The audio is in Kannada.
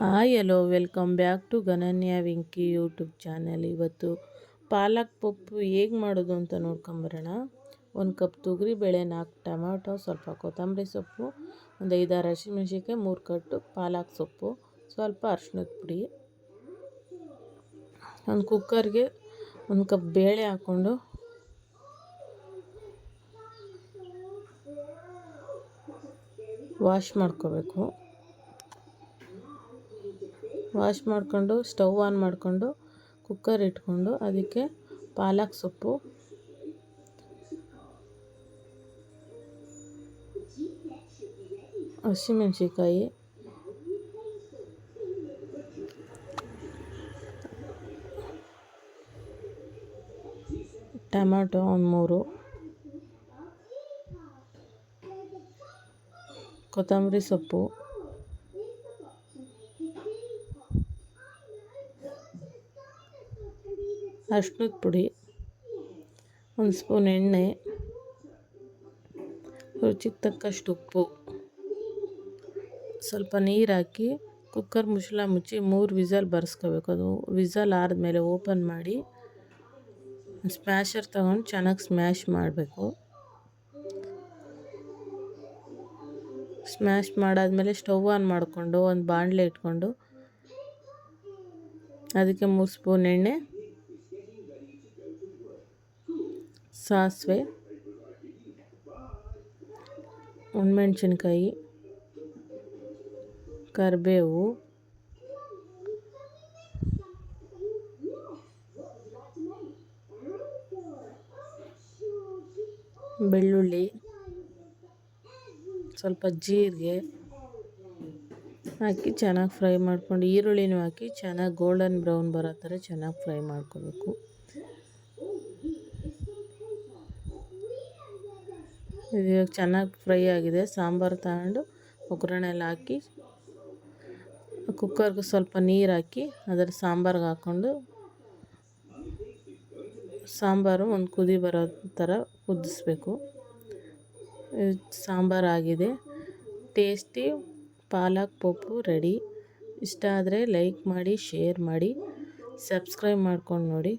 Hi, hello, welcome back to Gananya Vinki YouTube channel. ಇವತ್ತು ಪಾಲಕ್ ಪಪ್ಪು ಹೇಗೆ ಮಾಡೋದು ಅಂತ ನೋಡ್ಕೊಂಬರೋಣ. ಒಂದು ಕಪ್ ತೊಗರಿ ಬೇಳೆ, ನಾಲ್ಕು ಟೊಮಾಟೊ, ಸ್ವಲ್ಪ ಕೊತ್ತಂಬರಿ ಸೊಪ್ಪು, ಒಂದು ಐದಾರು ಹಸಿಮೆಣ್ಸಿನ್ಕಾಯಿ, ಮೂರು ಕಟ್ಟು ಪಾಲಕ್ ಸೊಪ್ಪು, ಸ್ವಲ್ಪ ಅರ್ಶಿನದ ಪುಡಿ. ಒಂದು ಕುಕ್ಕರ್ಗೆ ಒಂದು ಕಪ್ ಬೇಳೆ ಹಾಕ್ಕೊಂಡು ವಾಶ್ ಮಾಡ್ಕೋಬೇಕು. ವಾಶ್ ಮಾಡಿಕೊಂಡು, ಸ್ಟವ್ ಆನ್ ಮಾಡಿಕೊಂಡು, ಕುಕ್ಕರ್ ಇಟ್ಕೊಂಡು, ಅದಕ್ಕೆ ಪಾಲಕ್ ಸೊಪ್ಪು. ಹಸಿಮೆಣ್ಸಿಕಾಯಿ ಟೊಮ್ಯಾಟೊ ಒಂದು ಮೂರು. ಕೊತ್ತಂಬರಿ ಸೊಪ್ಪು. ಅರ್ಶಿನದ ಪುಡಿ, ಒಂದು ಸ್ಪೂನ್ ಎಣ್ಣೆ, ರುಚಿಗೆ ತಕ್ಕಷ್ಟು ಉಪ್ಪು, ಸ್ವಲ್ಪ ನೀರು ಹಾಕಿ ಕುಕ್ಕರ್ ಮುಚ್ಚಳ ಮುಚ್ಚಿ ಮೂರು ವಿಸಲ್ ಬರ್ಸ್ಕೋಬೇಕು. ಅದು ವಿಸಲ್ ಆದಮೇಲೆ ಓಪನ್ ಮಾಡಿ ಸ್ಮ್ಯಾಶರ್ ತಗೊಂಡು ಚೆನ್ನಾಗಿ ಸ್ಮ್ಯಾಶ್ ಮಾಡಬೇಕು. ಸ್ಮ್ಯಾಶ್ ಮಾಡಾದಮೇಲೆ ಸ್ಟವ್ ಆನ್ ಮಾಡಿಕೊಂಡು ಒಂದು ಬಾಣಲೆ ಇಟ್ಕೊಂಡು ಅದಕ್ಕೆ ಮೂರು ಸ್ಪೂನ್ ಎಣ್ಣೆ ಸಾಸಿವೆ ಒಣಮೆಣ್ಸಿನ್ಕಾಯಿ ಕರಿಬೇವು, ಬೆಳ್ಳುಳ್ಳಿ, ಸ್ವಲ್ಪ ಜೀರಿಗೆ ಹಾಕಿ ಚೆನ್ನಾಗಿ ಫ್ರೈ ಮಾಡ್ಕೊಂಡು ಈರುಳ್ಳಿನೂ ಹಾಕಿ ಚೆನ್ನಾಗಿ ಗೋಲ್ಡನ್ ಬ್ರೌನ್ ಬರೋ ಥರ ಚೆನ್ನಾಗಿ ಫ್ರೈ ಮಾಡ್ಕೋಬೇಕು. ಇದು ಚೆನ್ನಾಗಿ ಫ್ರೈ ಆಗಿದೆ. ಸಾಂಬಾರು ತಗೊಂಡು ಒಗ್ಗರಣೆಲ್ಲ ಹಾಕಿ, ಕುಕ್ಕರ್ಗೆ ಸ್ವಲ್ಪ ನೀರು ಹಾಕಿ ಅದರ ಸಾಂಬಾರ್ಗೆ ಹಾಕ್ಕೊಂಡು ಸಾಂಬಾರು ಒಂದು ಕುದಿ ಬರೋ ಥರ ಕುದಿಸ್ಬೇಕು. ಸಾಂಬಾರು ಆಗಿದೆ. Tasty, palak, pappu ready. ಇಷ್ಟ ಆದರೆ ಲೈಕ್ ಮಾಡಿ, ಶೇರ್ ಮಾಡಿ, ಸಬ್ಸ್ಕ್ರೈಬ್ ಮಾಡ್ಕೊಂಡು ನೋಡಿ.